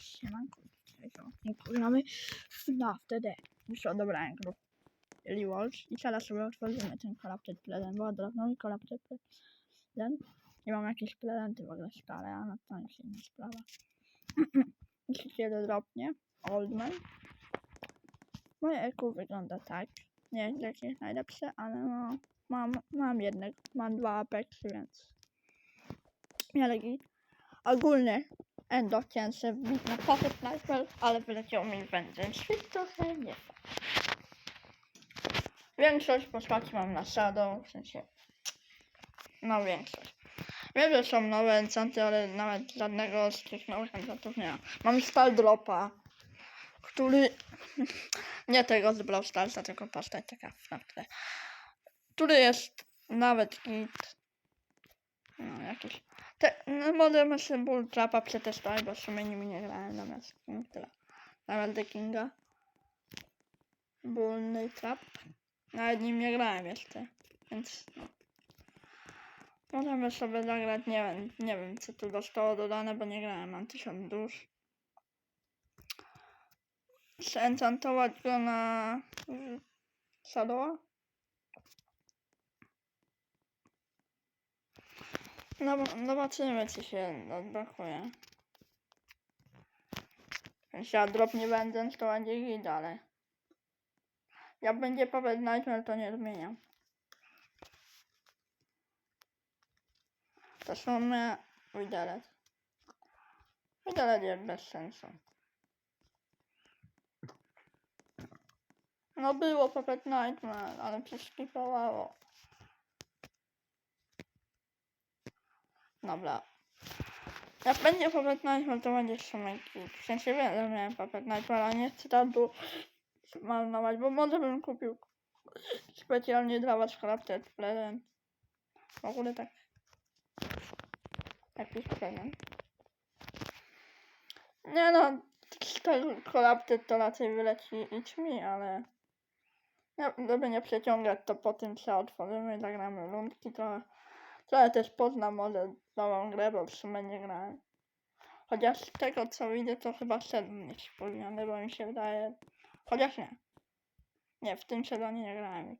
Siemanko, gramy FNAF TD. Już odebrałem grup Rewalls i teraz sobie otworzymy ten Corrupted Present, bo odrobnął mi Corrupted Present i mam jakieś prezenty w ogóle stare, a na to jest inna sprawa. Jeśli się dropnie, Oldman. Moje EQ wygląda tak. Nie jest jakieś najlepsze, ale no, mam, mam jednego, mam dwa Apexy, więc miale git. Endo chciałem sobie wbić na Pocket Nightmare, ale wyleciał mi Vengeance, więc trochę nie fa. Większość postaci mam na Shadow, w sensie... No większość. Wiem, że są nowe enchanty, ale nawet żadnego z tych nowych enchantów nie ma. Mam Spaldropa, który... nie tego z Brawl Starsa, tylko postać taka w tle. Który jest nawet git. No jakiś... Te, no, możemy sobie Bull Trapa przetestować, bo w sumie nimi nie grałem zamiast mm, tyle. Zamiast The Kinga. Bullny Trap. Nawet nim nie grałem jeszcze, więc no. Możemy sobie zagrać, nie wiem, nie wiem co tu zostało dodane, bo nie grałem, mam 1000 dusz. Zenchantować go na Shadowa? No, zobaczymy, czy się odblokuje. Jeśli ja drop nie będę, to będzie git, ale... Jak będzie Puppet Nightmare, to nie zmieniam. To są mnie widelec. Widelec jest bez sensu. No było Puppet Nightmare, ale przeskipowało. Dobra. Jak będzie Puppet Nightmare, to będzie Szumek W sensie wiem, że miałem Puppet Nightmare, ale nie chcę tam tu zmarnować, bo może bym kupił specjalnie dla was Corrupted Present. W ogóle tak. Jakiś prezent. Nie no, Corrupted to raczej wyleci idź mi, ale... Ja, żeby nie przeciągać, to po tym co otworzymy, zagramy rundki trochę. Trochę też poznam może nową grę, bo w sumie nie grałem. Chociaż z tego co widzę, to chyba sedm jest wspomniany, bo mi się wydaje... Chociaż nie. Nie, w tym sezonie nie grałem.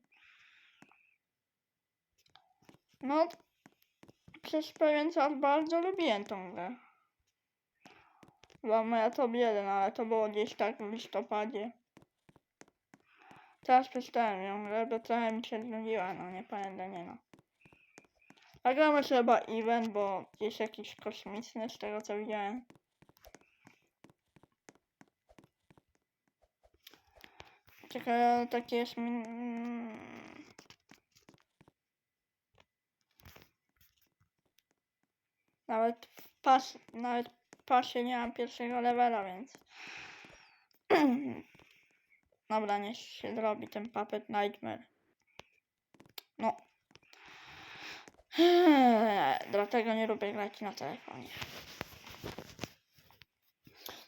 No, przez pewien czas bardzo lubiłem tą grę. Była moja top 1, ale to było gdzieś tak w listopadzie. Teraz przestałem ją grać, bo trochę mi się znudziła, no nie pamiętam, nie no. A gramy sobie chyba event, bo jest jakiś kosmiczny z tego co widziałem. Czekaj, takie jest. Nawet w pas, nawet w pasie nie mam pierwszego levela, więc... Dobra, niech się zrobi ten Puppet Nightmare. No. Dlatego nie lubię grać na telefonie.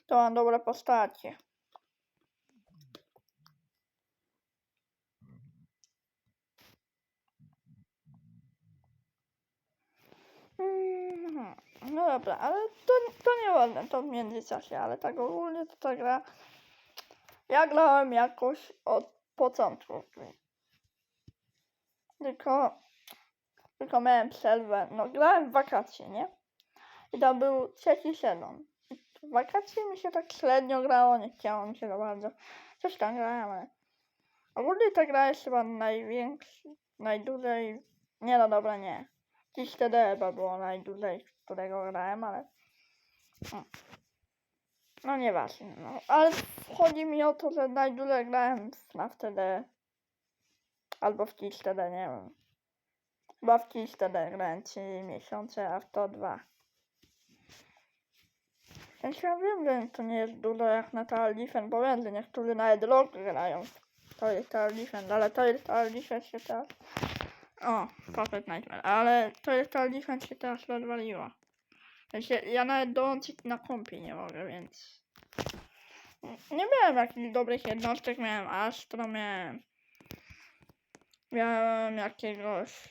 To mam dobre postacie. Mhm. No dobra, ale to, to nie ładne, to w międzyczasie, ale tak ogólnie to ta gra... Ja grałem jakoś od początku. Tylko... Tylko miałem przerwę, no grałem w wakacje, nie? I to był trzeci sezon. W wakacje mi się tak średnio grało, nie chciało mi się za bardzo. Coś tam grałem, ale... Ogólnie ta gra jest chyba największa, najdłużej... Nie no dobra, nie. Dziś TD chyba było najdłużej, którego grałem, ale... No, no nieważne, no. Ale chodzi mi o to, że najdłużej grałem w na wtedy... Albo w Dziś TD, nie wiem. Chyba w grałem 3 miesiące, a w to 2. Więc ja wiem, że to nie jest dużo jak na Defense, bo wiem, że niektórzy nawet rok grają. To jest Defense, ale to jest Defense się teraz... O, Puppet Nightmare, ale to jest Defense się teraz rozwaliła. W sensie, ja nawet dołączyć na kompie nie mogę, więc... Nie miałem jakichś dobrych jednostek, miałem Astro, miałem... Miałem jakiegoś...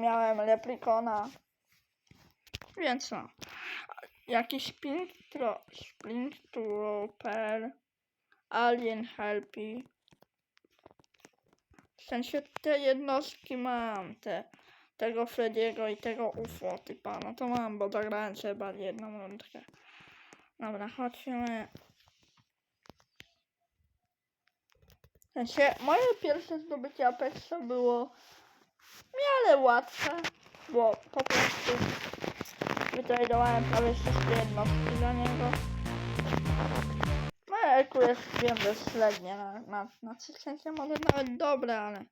Miałem Replikona. Więc no. jakiś Springtro, Springtrooper, Alien Helpy. W sensie te jednostki mam, te, tego Frediego i tego UFO typa, no to mam, bo zagrałem sobie jedną rundkę. Dobra, chodźmy. Sensie, moje pierwsze zdobycie Apexa było w miarę łatwe, bo po prostu wytradowałem prawie wszystkie jednostki dla niego. Moje EQ jest, wiem, że średnie na, na, na sensie może nawet dobre, ale...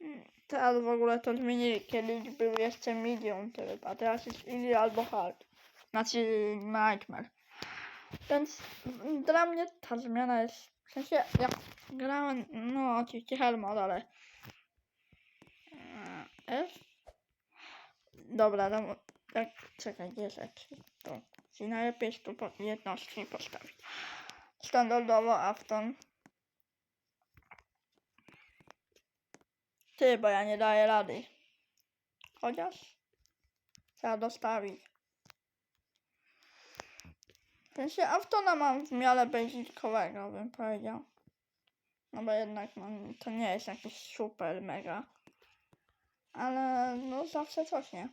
Mm, Teraz w ogóle to zmienili, kiedyś był jeszcze Medium tryb, a teraz jest Easy albo Hard. Znaczy Nightmare. Więc dla mnie ta zmiana jest, w sensie jak grałem, no oczywiście Hell mode, ale... e, F? Dobra, no, tak, czekaj, gdzie exit? To, czyli najlepiej jest tu po jednostki postawić. Standardowo Afton. Ty, bo ja nie daję rady. Chociaż trzeba dostawić. Sensie Aftona mam w miarę basicowego, bym powiedział. No bo jednak no, to nie jest jakiś super mega. Ale no zawsze coś, nie?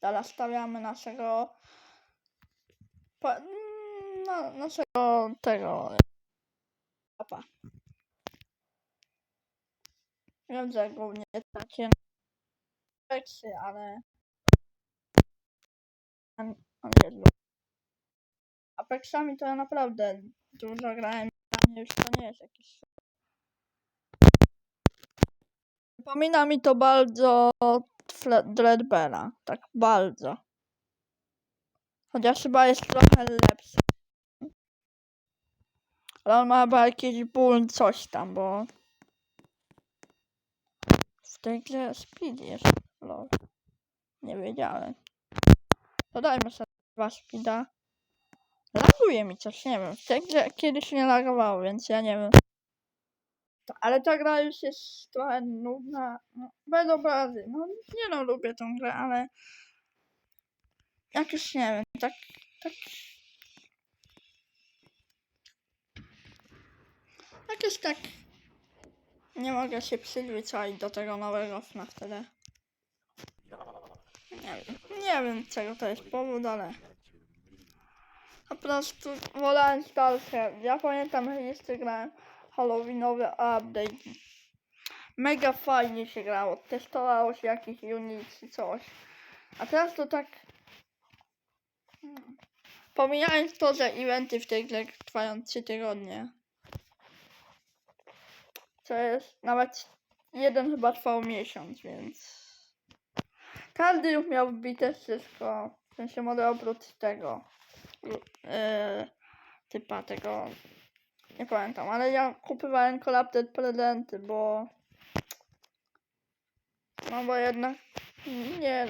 Teraz stawiamy naszego... Pa, no, naszego tego... Papa. Wiem, że głównie takie weksy, ale... Jest lu- Apexami to ja naprawdę dużo grałem. Dla mnie już to nie jest jakiś... Przypomina mi to bardzo Dreadbera. Tak bardzo. Chociaż chyba jest trochę lepszy. Ale on ma chyba jakiś ból coś tam, bo... W tej grze speed jest. Lol. Nie wiedziałem. Dodajmy sobie dwa speeda. Laguje mi coś, nie wiem. W kiedyś nie lagowało, więc ja nie wiem. Ale ta gra już jest trochę nudna. No, bez obrazy. No nie no, lubię tą grę, ale... Jakoś nie wiem, tak... tak... Jakoś tak... Nie mogę się przyzwyczaić do tego nowego FNAF wtedy. Nie wiem. Czego to jest powód, ale... Po prostu wolałem dalsze. Ja pamiętam, że jeszcze grałem Halloweenowy update. Mega fajnie się grało. Testowało się jakiś unit czy coś. A teraz to tak... Pomijając to, że eventy w tej grze trwają 3 tygodnie. Co jest nawet jeden chyba trwał miesiąc, więc... Każdy już miał wbite wszystko. W sensie może oprócz tego. Yy, typa tego. Nie pamiętam, ale ja kupowałem Collapted prezenty, bo. No bo jednak. Nie.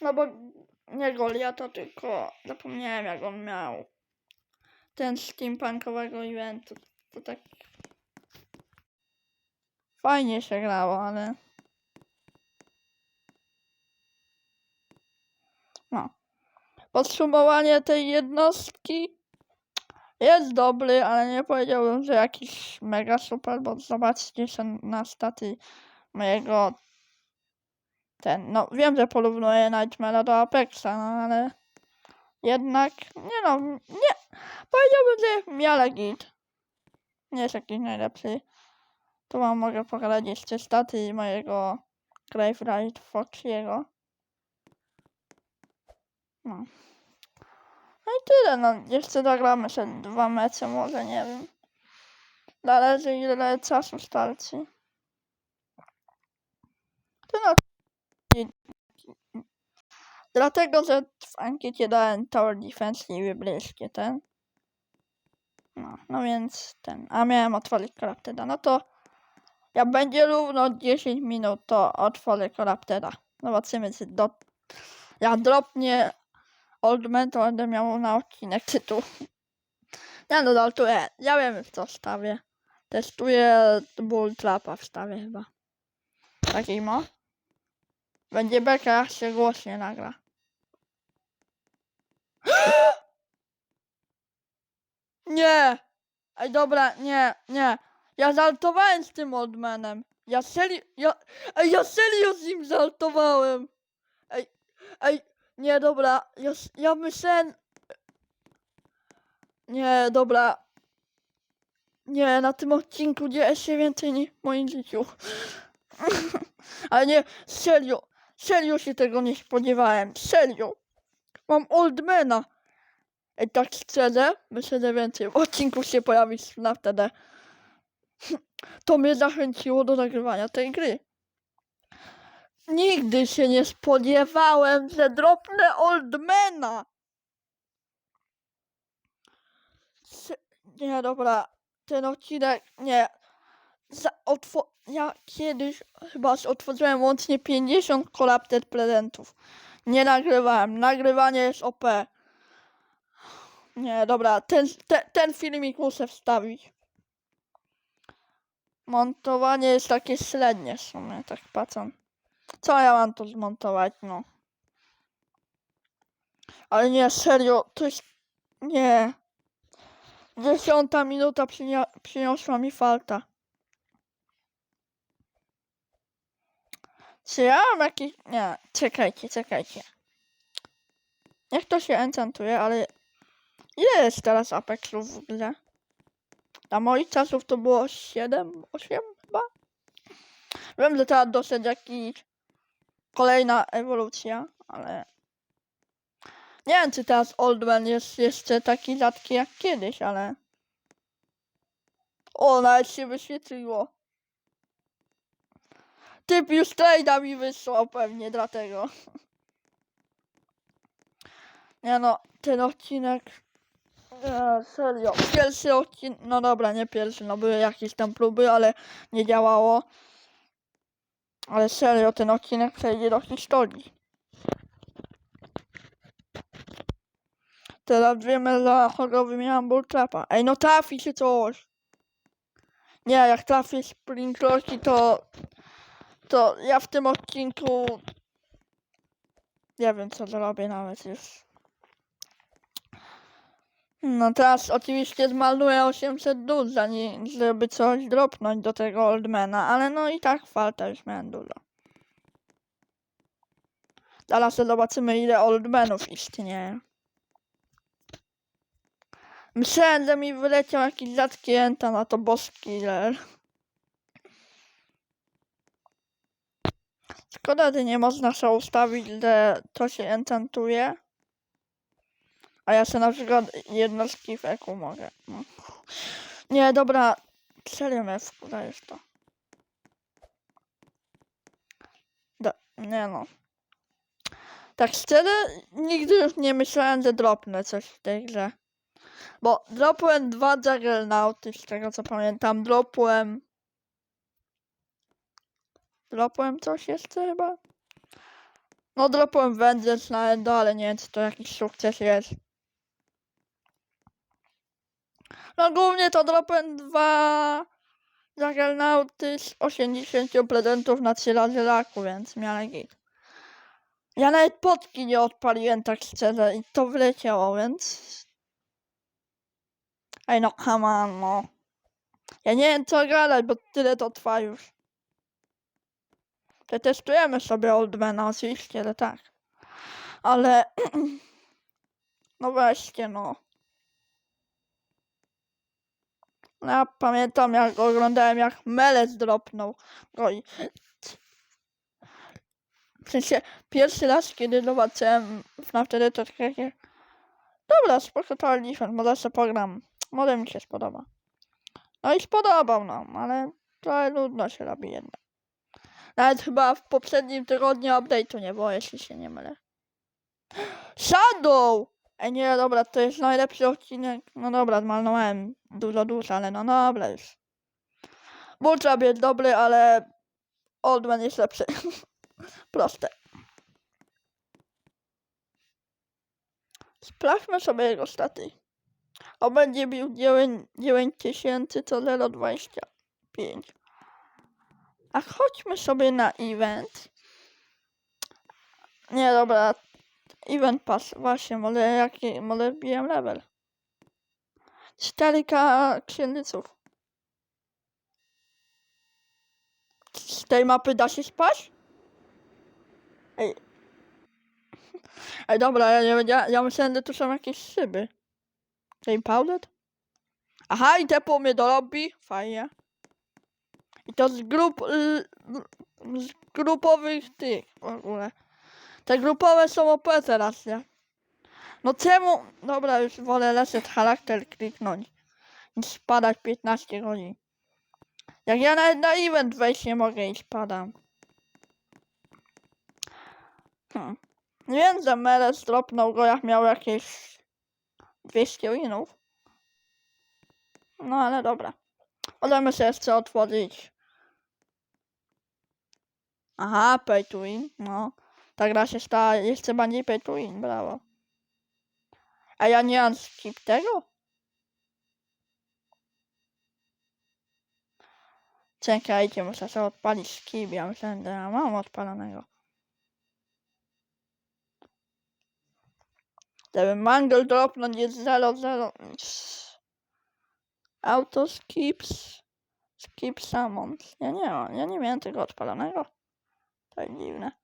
No bo nie Goliata, tylko zapomniałem jak on miał. Ten steampunkowego eventu. To tak. Fajnie się grało, ale. No. Podsumowanie tej jednostki jest dobry, ale nie powiedziałbym, że jakiś mega super, bo zobaczcie się na staty mojego ten, no wiem, że porównuję Nightmare'a do Apexa, no ale jednak, nie no, nie, powiedziałbym, że miarę git. Nie jest jakiś najlepszy. Tu wam mogę pokazać jeszcze staty mojego Grave Ride Foxiego. No. No i tyle, no. Jeszcze zagramy sobie dwa mecze, może, nie wiem. Zależy ile czasu starczy. To no. Dlatego, że w ankiecie dałem Tower Defense i wybliskie ten. No, no więc ten. A miałem otworzyć Corrupteda. No to jak będzie równo 10 minut, to otworzę Corrupteda. Zobaczymy, czy do... Jak dropnie Old Man, to będę miał na odcinek tytuł. Ja no daltuję. Ja wiem w co wstawię. Testuję Bull Trapa wstawię chyba. Taki mo. Będzie beka, jak się głośnie nagra. Nie! Ej, dobra, nie, nie. Ja zaltowałem z tym Oldmanem. Ja serio, ja, ej, ja serio z nim zaltowałem. Ej, ej, nie, dobra, s- ja myślałem... Nie, dobra. Nie, na tym odcinku dzieje się więcej niż w moim życiu. Ale nie, serio, serio się tego nie spodziewałem, serio. Mam Oldmana. Ej, tak szczerze, myślę, że więcej odcinków się pojawi na wtedy. To mnie zachęciło do nagrywania tej gry. Nigdy się nie spodziewałem, że dropnę Oldmana. Nie, dobra, ten odcinek, nie. Za, otwo- ja kiedyś chyba otworzyłem łącznie 50 Collapted prezentów. Nie nagrywałem. Nagrywanie jest OP. Nie, dobra, ten, te, ten filmik muszę wstawić. Montowanie jest takie średnie w sumie, tak patrzę. Co ja mam tu zmontować, no. Ale nie, serio, to jest... Nie. Dziesiąta minuta przynia- przyniosła mi falta. Czy ja mam jakiś... Nie, czekajcie, czekajcie. Jak to się enchantuje, ale... Ile jest teraz Apexów w grze? Na moich czasów to było 7, 8 chyba? Wiem, że teraz doszedł jakiś... Kolejna ewolucja, ale... Nie wiem, czy teraz Oldman jest jeszcze taki rzadki jak kiedyś, ale... O, nawet się wyświetliło. Typ już trade'a mi wysłał pewnie dlatego. Nie no, ten odcinek... E, serio, pierwszy odcinek... No dobra, nie pierwszy, no były jakieś tam próby, ale nie działało. Ale serio, ten odcinek przejdzie do historii. Teraz wiemy, kogo wymieniam bulltrapa. Ej, no trafi się coś. Nie, jak trafię sprinklerki, to... To ja w tym odcinku... Nie wiem, co zrobię nawet już. No teraz oczywiście zmarnuję 800 dusz, żeby coś dropnąć do tego Oldmana, ale no i tak falta już miałem dużo. Sobie zobaczymy ile Oldmanów istnieje. Myślałem, że mi wyleciał jakiś rzadki entan, a to boss killer. Szkoda, że nie można sobie ustawić, że to się enchantuje. A ja sobie na przykład jednostki w eku mogę. No. Nie, dobra. Serio mnie wkurza już to. Da, nie no. Tak szczerze, nigdy już nie myślałem, że dropnę coś w tej grze. Bo dropłem dwa Juggernauty, z tego co pamiętam. Dropłem... Dropłem coś jeszcze chyba? No dropłem Vengeance na Endo, ale nie wiem czy to jakiś sukces jest. No głównie to dropłem dwa Juggernauty z 80 prezentów na 3 razy laku, więc miałem git. Ja nawet potki nie odpaliłem tak szczerze i to wleciało, więc... Ej no, come on, no. Ja nie wiem co gadać, bo tyle to trwa już. Przetestujemy sobie Oldmana, oczywiście, że tak. Ale... no weźcie, no. No Ja pamiętam, jak oglądałem, jak Melec dropnął go i... W sensie, pierwszy raz, kiedy zobaczyłem na wtedy to takie... Dobra, spoko to Alifant, może sobie pogram. Może mi się spodoba. No i spodobał nam, ale trochę nudno się robi jednak. Nawet chyba w poprzednim tygodniu update'u nie było, jeśli się nie mylę. Shadow! Nie, dobra, to jest najlepszy odcinek. No dobra, zmarnowałem dużo dusz, ale no dobra już. Bulltrap jest dobry, ale Oldman jest lepszy. Proste. Sprawdźmy sobie jego staty. On będzie bił 9 9000 to 0,25. A chodźmy sobie na event. Nie, dobra. Event pass, właśnie, może jaki, może biłem level. 4K księżyców. Z tej mapy da się spać? Ej. Ej, dobra, ja wiedziałem, ja myślałem, że tu są jakieś szyby. Game powdered? Aha, i te mnie do. Fajnie. I to z grup, y, z grupowych tych w ogóle. Te grupowe są OP teraz, nie? No czemu? Dobra, już wolę reset charakter kliknąć. Niż spadać 15 godzin. Jak ja nawet na event wejść nie mogę i spadam. Hmm. Nie wiem, że Meles dropnął go jak miał jakieś 200 winów. No ale dobra. Możemy sobie jeszcze otworzyć. Aha, pay to win. No. Ta gra się stała jeszcze bardziej pay to win. Brawo. A ja nie mam skip tego? Czekajcie, muszę sobie odpalić skip. Ja myślałem, że ja mam odpalonego. Żeby mangle dropnąć jest 0, 0. Auto skips. Skip summons. Ja nie mam, ja nie miałem tego odpalonego. To jest dziwne.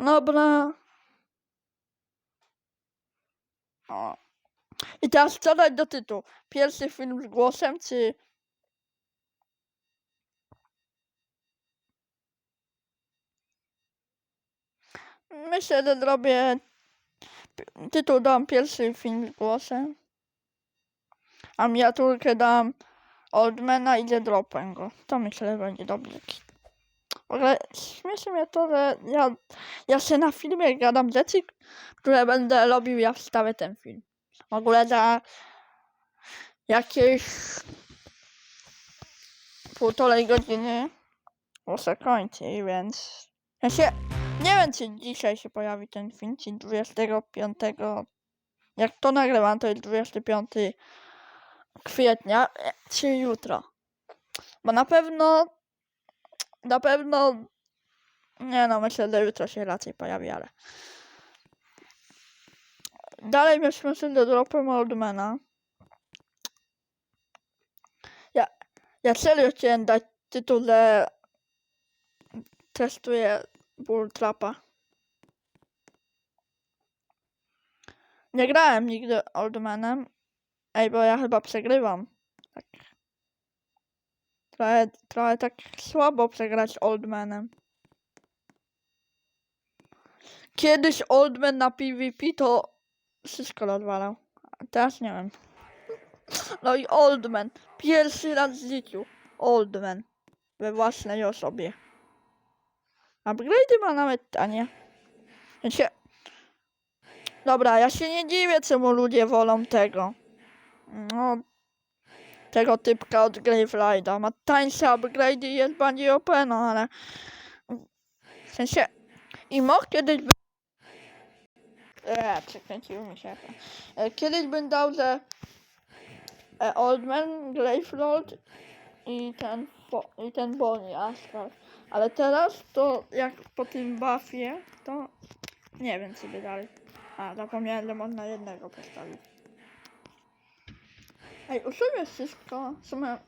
Dobra. O. I teraz co dać do tytułu? Pierwszy film z głosem, czy... Myślę, że zrobię... Tytuł dam pierwszy film z głosem. A miniaturkę dam Oldmana i The Dropem go. To myślę, że będzie dobrze. W ogóle śmieszy mnie to, że ja, ja się na filmie gadam rzeczy, które będę robił, ja wstawię ten film. W ogóle za jakieś półtorej godziny muszę kończyć, więc ja się, nie wiem czy dzisiaj się pojawi ten film, czy 25 jak to nagrywam, to jest 25 kwietnia, e, czy jutro. Bo na pewno, na pewno, nie no, myślę, że jutro się raczej pojawi, ale dalej mieliśmy się do Oldmana. Ja, ja serio chciałem dać tytuł, że testuję Bull Trapa. Nie grałem nigdy Oldmanem. Ej, bo ja chyba przegrywam. Tak. Trochę, trochę tak słabo przegrać Oldmanem. Kiedyś Oldman na PvP to wszystko odwalał. A teraz nie wiem. No i Oldman. Pierwszy raz w życiu. Oldman. We własnej osobie. Upgrade'y ma nawet tanie. Się... Dobra, ja się nie dziwię, czemu ludzie wolą tego. No, tego typka od Gravelighta. Ma tańsze upgrade'y i jest bardziej OP, no ale... W sensie... I mógł kiedyś by... Eee, przekręcił mi się. E, kiedyś bym dał, że... E, Oldman, Gravelord i ten... I ten Bonnie, Astral. Ale teraz to jak po tym buffie, to... Nie wiem, co by dalej. A, zapomniałem, że można jednego postawić. Ej, usuję wszystko. W sumie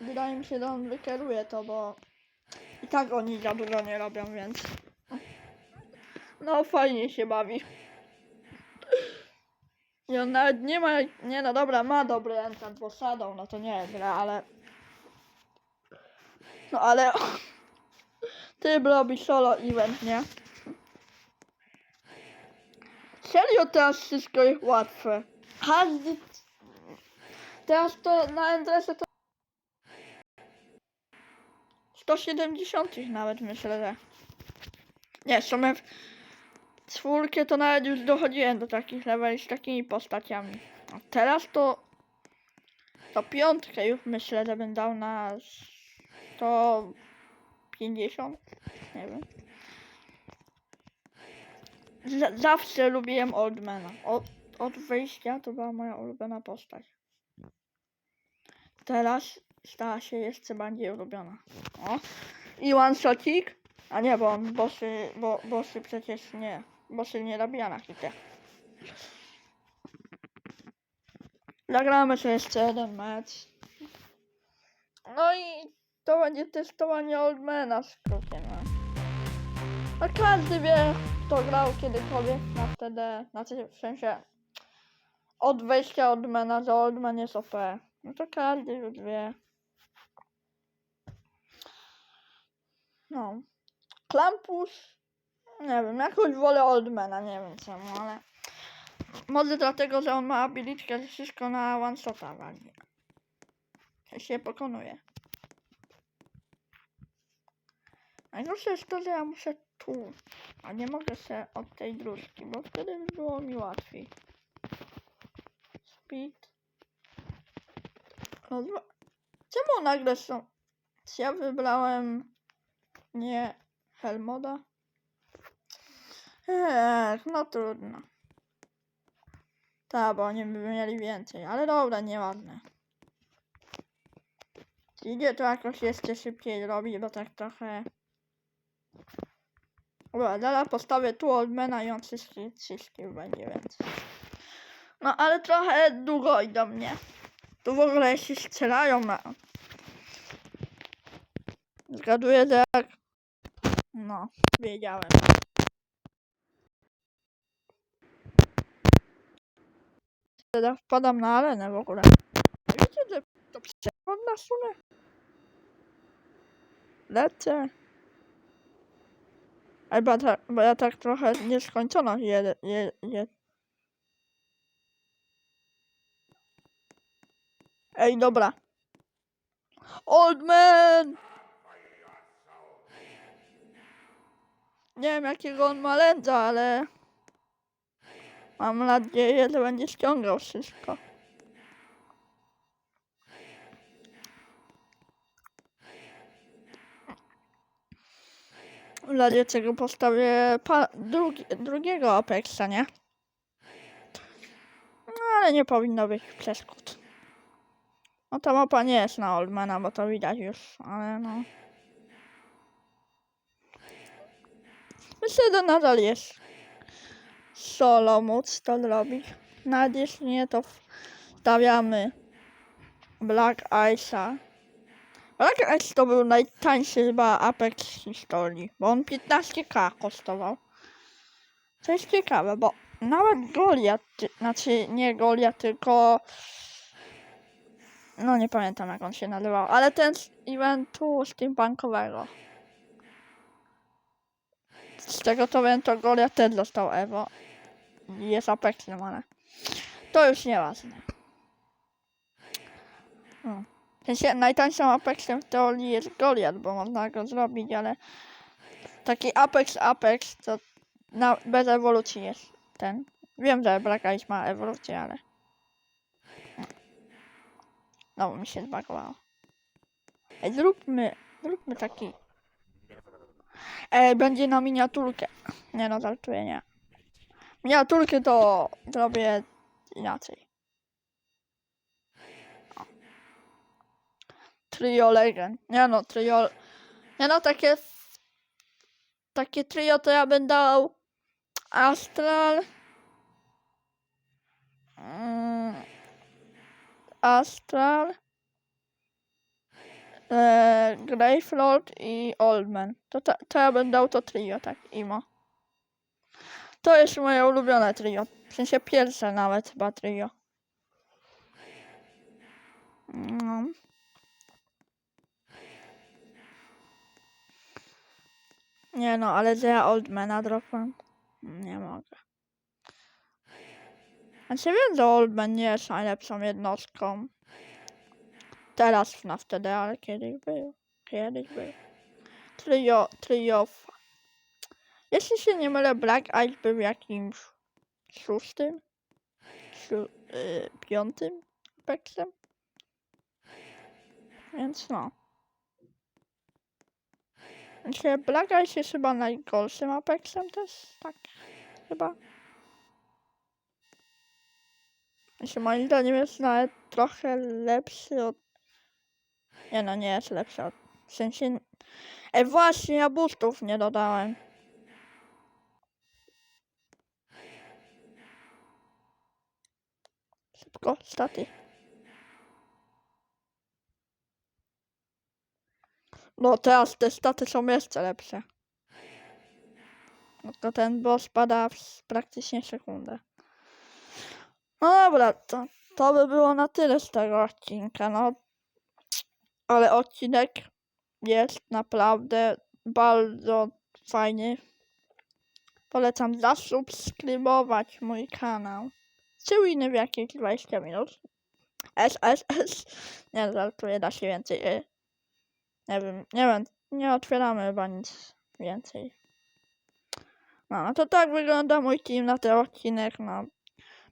wydaje mi się, że on wykieruje to, bo i tak oni za dużo nie robią, więc no fajnie się bawi. I on nawet nie ma, nie no dobra, ma dobry enchant, bo no to nie gra, ale no ale ty robi solo event, nie? Serio teraz wszystko jest łatwe. Każdy Teraz to na Endresse to 170 nawet myślę, że. Nie, w sumie w czwórkę to nawet już dochodziłem do takich leveli z takimi postaciami. A teraz to to piątkę już myślę, że bym dał na 150. Nie wiem. Z zawsze lubiłem Oldmana. Od, od wyjścia to była moja ulubiona postać. Teraz stała się jeszcze bardziej ulubiona. O. I one shotик. A nie, bo on bossy, bo bossy przecież nie. Bossy nie robi na hitę. Zagramy sobie jeszcze jeden mecz. No i to będzie testowanie Oldmana w skrócie, no. A każdy wie, kto grał kiedykolwiek na wtedy, znaczy w sensie od wejścia Oldmana, że Oldman jest OP. No to każdy już wie. No. Klampus, nie wiem, jakoś wolę Oldmana, nie wiem czemu, ale może dlatego, że on ma abilitkę, że wszystko na one shota wali. Ja się pokonuje. Najgorsze jest to, że ja muszę tu, a nie mogę się od tej dróżki, bo wtedy by było mi łatwiej. Speed. Rozwa- Czemu nagle są... Czy ja wybrałem nie Helmoda? Ech, no trudno. Tak, bo oni by mieli więcej, ale dobra, nieładne. Idzie to jakoś jeszcze szybciej robi, bo tak trochę... Dobra, zaraz postawię tu Oldmana i on wszystkie będzie więcej. No ale trochę długo idą mnie. Tu w ogóle się strzelają na... Zgaduję, że jak... No, wiedziałem. Teraz wpadam na arenę w ogóle. Wiecie, że to przewod na sumie? Lecę. Ej, bo, ta, bo ja tak trochę nieskończono je, je, je. Ej, dobra. Old man! Nie wiem jakiego on ma lędza, ale... Mam nadzieję, że będzie ściągał wszystko. W razie czego postawię drugi, drugiego Apexa, nie? No, ale nie powinno być przeszkód. No ta mapa nie jest na Oldmana, bo to widać już, ale no... Myślę, że nadal jest solo móc to zrobić. Nawet jeśli nie, to wstawiamy Black Ice'a. Black Ice to był najtańszy chyba Apex w historii, bo on 15k kosztował. Co jest ciekawe, bo nawet Goliat, znaczy nie Goliat, tylko no nie pamiętam jak on się nazywał, ale ten z eventu steampunkowego. Z tego to wiem, to Goliat też dostał Evo. Jest Apexem, ale to już nieważne. Hmm. W sensie najtańszym Apexem w teorii jest Goliat, bo można go zrobić, ale taki Apex Apex to na, bez ewolucji jest ten. Wiem, że Black Ice ma ewolucję, ale... No, mi się zbagowało. Ej, zróbmy, zróbmy taki... Ej, będzie na miniaturkę. Nie no, żartuję, nie. Miniaturkę to zrobię inaczej. Trio Legend. Nie no, trio... Nie no, takie... Takie trio to ja będę dał... Astral... Mm, Astral... E, Greyflord i Oldman. To, ta, to ja będę dał to trio, tak, imo. To jest moje ulubione trio. W sensie pierwsze nawet chyba trio. No. Nie no, ale że ja Oldmana dropam. Nie mogę. Znaczy wiem, że Oldman nie jest najlepszą jednostką. Teraz na wtedy, ale kiedyś był. Kiedyś był. Trio, trio. f- Jeśli się nie mylę, Black Eyes był jakimś szóstym, siu, y, piątym Apexem. Więc no. Znaczy Black Eyes jest chyba najgorszym Apexem też, tak chyba. Znaczy moim zdaniem jest nawet trochę lepszy od... Nie no, nie jest lepszy od... W sensie... Ej, właśnie, ja boostów nie dodałem. Szybko, staty. No teraz te staty są jeszcze lepsze. No to ten boss pada w praktycznie sekundę. No dobra, to, to by było na tyle z tego odcinka, no. Ale odcinek jest naprawdę bardzo fajny. Polecam zasubskrybować mój kanał. Czujny w jakieś 20 minut. S, S, S. Nie, żartuję, da się więcej. y. Nie wiem, nie wiem, nie otwieramy chyba nic więcej. No, no to tak wygląda mój team na ten odcinek, no.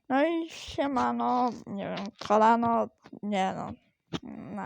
No i siemano, nie wiem, kolano, nie no. Na